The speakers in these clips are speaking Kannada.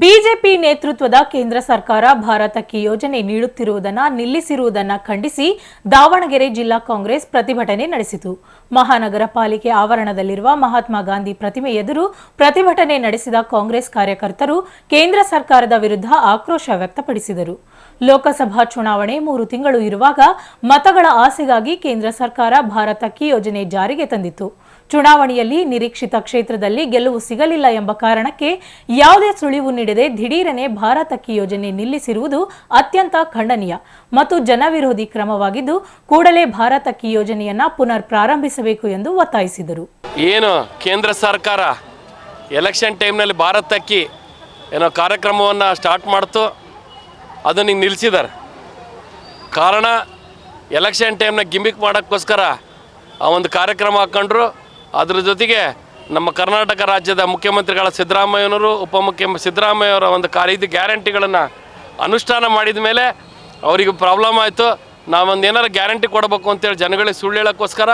ಬಿಜೆಪಿ ನೇತೃತ್ವದ ಕೇಂದ್ರ ಸರ್ಕಾರ ಭಾರತಕ್ಕೆ ಯೋಜನೆ ನೀಡುತ್ತಿರುವುದನ್ನು ನಿಲ್ಲಿಸಿರುವುದನ್ನು ಖಂಡಿಸಿ ದಾವಣಗೆರೆ ಜಿಲ್ಲಾ ಕಾಂಗ್ರೆಸ್ ಪ್ರತಿಭಟನೆ ನಡೆಸಿತು. ಮಹಾನಗರ ಪಾಲಿಕೆ ಆವರಣದಲ್ಲಿರುವ ಮಹಾತ್ಮ ಗಾಂಧಿ ಪ್ರತಿಮೆ ಎದುರು ಪ್ರತಿಭಟನೆ ನಡೆಸಿದ ಕಾಂಗ್ರೆಸ್ ಕಾರ್ಯಕರ್ತರು ಕೇಂದ್ರ ಸರ್ಕಾರದ ವಿರುದ್ಧ ಆಕ್ರೋಶ ವ್ಯಕ್ತಪಡಿಸಿದರು. ಲೋಕಸಭಾ ಚುನಾವಣೆ ಮೂರು ತಿಂಗಳು ಇರುವಾಗ ಮತಗಳ ಆಸೆಗಾಗಿ ಕೇಂದ್ರ ಸರ್ಕಾರ ಭಾರತಕ್ಕೆ ಯೋಜನೆ ಜಾರಿಗೆ ತಂದಿತ್ತು. ಚುನಾವಣೆಯಲ್ಲಿ ನಿರೀಕ್ಷಿತ ಕ್ಷೇತ್ರದಲ್ಲಿ ಗೆಲುವು ಸಿಗಲಿಲ್ಲ ಎಂಬ ಕಾರಣಕ್ಕೆ ಯಾವುದೇ ಸುಳಿವು ನೀಡದೆ ದಿಢೀರನೆ ಭಾರತಕ್ಕೆ ಯೋಜನೆ ನಿಲ್ಲಿಸಿರುವುದು ಅತ್ಯಂತ ಖಂಡನೀಯ ಮತ್ತು ಜನವಿರೋಧಿ ಕ್ರಮವಾಗಿದ್ದು, ಕೂಡಲೇ ಭಾರತಕ್ಕೆ ಯೋಜನೆಯನ್ನ ಪುನರ್ ಪ್ರಾರಂಭಿಸಬೇಕು ಎಂದು ಒತ್ತಾಯಿಸಿದರು. ಏನು ಕೇಂದ್ರ ಸರ್ಕಾರ ಎಲೆಕ್ಷನ್ ಟೈಮ್ನಲ್ಲಿ ಭಾರತಕ್ಕೆ ಏನೋ ಕಾರ್ಯಕ್ರಮವನ್ನು ಸ್ಟಾರ್ಟ್ ಮಾಡ್ತು, ಅದನ್ನು ನಿಲ್ಲಿಸಿದ್ದಾರೆ ಕಾರಣ ಎಲೆಕ್ಷನ್ ಟೈಮ್ನ ಗಿಮಿಕ್ ಮಾಡೋಕ್ಕೋಸ್ಕರ ಆ ಒಂದು ಕಾರ್ಯಕ್ರಮ ಹಾಕ್ಕೊಂಡ್ರು ಅದ್ರ ಜೊತೆಗೆ ನಮ್ಮ ಕರ್ನಾಟಕ ರಾಜ್ಯದ ಮುಖ್ಯಮಂತ್ರಿಗಳ ಸಿದ್ದರಾಮಯ್ಯನವರು, ಉಪಮುಖ್ಯ ಸಿದ್ದರಾಮಯ್ಯವರ ಒಂದು ಇದು ಗ್ಯಾರಂಟಿಗಳನ್ನು ಅನುಷ್ಠಾನ ಮಾಡಿದ ಮೇಲೆ ಅವರಿಗೆ ಪ್ರಾಬ್ಲಮ್ ಆಯಿತು. ನಾವೊಂದು ಏನಾರು ಗ್ಯಾರಂಟಿ ಕೊಡಬೇಕು ಅಂತೇಳಿ ಜನಗಳಿಗೆ ಸುಳ್ಳು ಹೇಳೋಕ್ಕೋಸ್ಕರ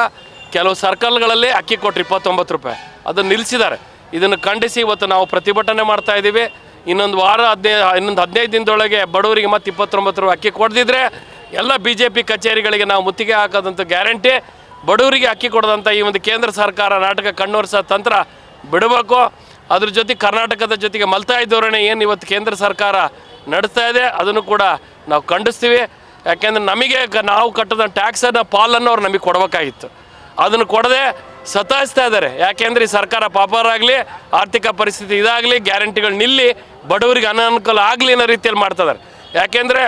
ಕೆಲವು ಸರ್ಕಲ್ಗಳಲ್ಲಿ ಅಕ್ಕಿ ಕೊಟ್ಟರು ಇಪ್ಪತ್ತೊಂಬತ್ತು ರೂಪಾಯಿ. ಅದನ್ನು ನಿಲ್ಲಿಸಿದ್ದಾರೆ. ಇದನ್ನು ಖಂಡಿಸಿ ಇವತ್ತು ನಾವು ಪ್ರತಿಭಟನೆ ಮಾಡ್ತಾ ಇದ್ದೀವಿ. ಇನ್ನೊಂದು ವಾರ ಹದಿನೈದು ಇನ್ನೊಂದು ಹದಿನೈದು ದಿನದೊಳಗೆ ಬಡವರಿಗೆ ಮತ್ತೆ ಇಪ್ಪತ್ತೊಂಬತ್ತು ರೂಪಾಯಿ ಅಕ್ಕಿ ಕೊಡದಿದ್ರೆ ಎಲ್ಲ ಬಿ ಜೆ ಪಿ ಕಚೇರಿಗಳಿಗೆ ನಾವು ಮುತ್ತಿಗೆ ಹಾಕೋದಂಥ ಗ್ಯಾರಂಟಿ. ಬಡವರಿಗೆ ಅಕ್ಕಿ ಕೊಡದಂಥ ಈ ಒಂದು ಕೇಂದ್ರ ಸರ್ಕಾರ, ನಾಟಕ ಕಣ್ಣೋರ್ಸೋ ತಂತ್ರ ಬಿಡಬೇಕು. ಅದ್ರ ಜೊತೆ ಕರ್ನಾಟಕದ ಜೊತೆಗೆ ಮಲ್ತಾಯಿ ಧೋರಣೆ ಏನು ಇವತ್ತು ಕೇಂದ್ರ ಸರ್ಕಾರ ನಡೆಸ್ತಾ ಇದೆ, ಅದನ್ನು ಕೂಡ ನಾವು ಖಂಡಿಸ್ತೀವಿ. ಯಾಕೆಂದರೆ ನಮಗೆ ನಾವು ಕಟ್ಟದ ಟ್ಯಾಕ್ಸನ್ನು ಪಾಲನ್ನು ಅವ್ರು ನಮಗೆ ಕೊಡಬೇಕಾಗಿತ್ತು. ಅದನ್ನು ಕೊಡದೆ ಸತಾಯಿಸ್ತಾ ಇದ್ದಾರೆ. ಯಾಕೆಂದರೆ ಈ ಸರ್ಕಾರ ಪಾಪರಾಗಲಿ, ಆರ್ಥಿಕ ಪರಿಸ್ಥಿತಿ ಇದಾಗಲಿ, ಗ್ಯಾರಂಟಿಗಳು ನಿಲ್ಲಿ, ಬಡವರಿಗೆ ಅನಾನುಕೂಲ ಆಗಲಿ ಅನ್ನೋ ರೀತಿಯಲ್ಲಿ ಮಾಡ್ತಾ ಇದ್ದಾರೆ. ಯಾಕೆಂದರೆ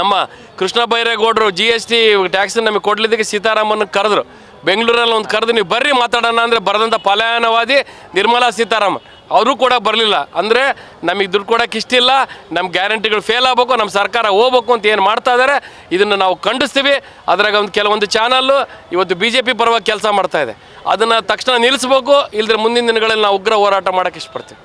ನಮ್ಮ ಕೃಷ್ಣ ಬೈರೇಗೌಡರು ಜಿ ಎಸ್ ಟಿ ಟ್ಯಾಕ್ಸ್ ನಮಗೆ ಕೊಡ್ಲಿದ್ದಕ್ಕೆ ಸೀತಾರಾಮನ್ ಕರೆದ್ರು. ಬೆಂಗಳೂರಲ್ಲಿ ಒಂದು ಕರೆದು ನೀವು ಬರ್ರಿ ಮಾತಾಡೋಣ ಅಂದರೆ ಬರೆದಂಥ ಪಲಾಯನವಾದಿ ನಿರ್ಮಲಾ ಸೀತಾರಾಮನ್. ಅವರು ಕೂಡ ಬರಲಿಲ್ಲ. ಅಂದರೆ ನಮಗೆ ದುಡ್ಡು ಕೊಡೋಕೆ ಇಷ್ಟಿಲ್ಲ ನಮ್ಮ ಗ್ಯಾರಂಟಿಗಳು ಫೇಲ್ ಆಗಬೇಕು ನಮ್ಮ ಸರ್ಕಾರ ಹೋಗ್ಬೇಕು ಅಂತ ಏನು ಮಾಡ್ತಾ ಇದ್ದಾರೆ ಇದನ್ನು ನಾವು ಖಂಡಿಸ್ತೀವಿ. ಅದ್ರಾಗ ಒಂದು ಕೆಲವೊಂದು ಚಾನಲ್ಲು ಇವತ್ತು ಬಿ ಜೆ ಪಿ ಪರವಾಗಿ ಕೆಲಸ ಮಾಡ್ತಾ ಇದೆ. ಅದನ್ನು ತಕ್ಷಣ ನಿಲ್ಲಿಸ್ಬೇಕು ಇಲ್ಲದ್ರೆ ಮುಂದಿನ ದಿನಗಳಲ್ಲಿ ನಾವು ಉಗ್ರ ಹೋರಾಟ ಮಾಡೋಕ್ಕೆ ಇಷ್ಟಪಡ್ತೀವಿ.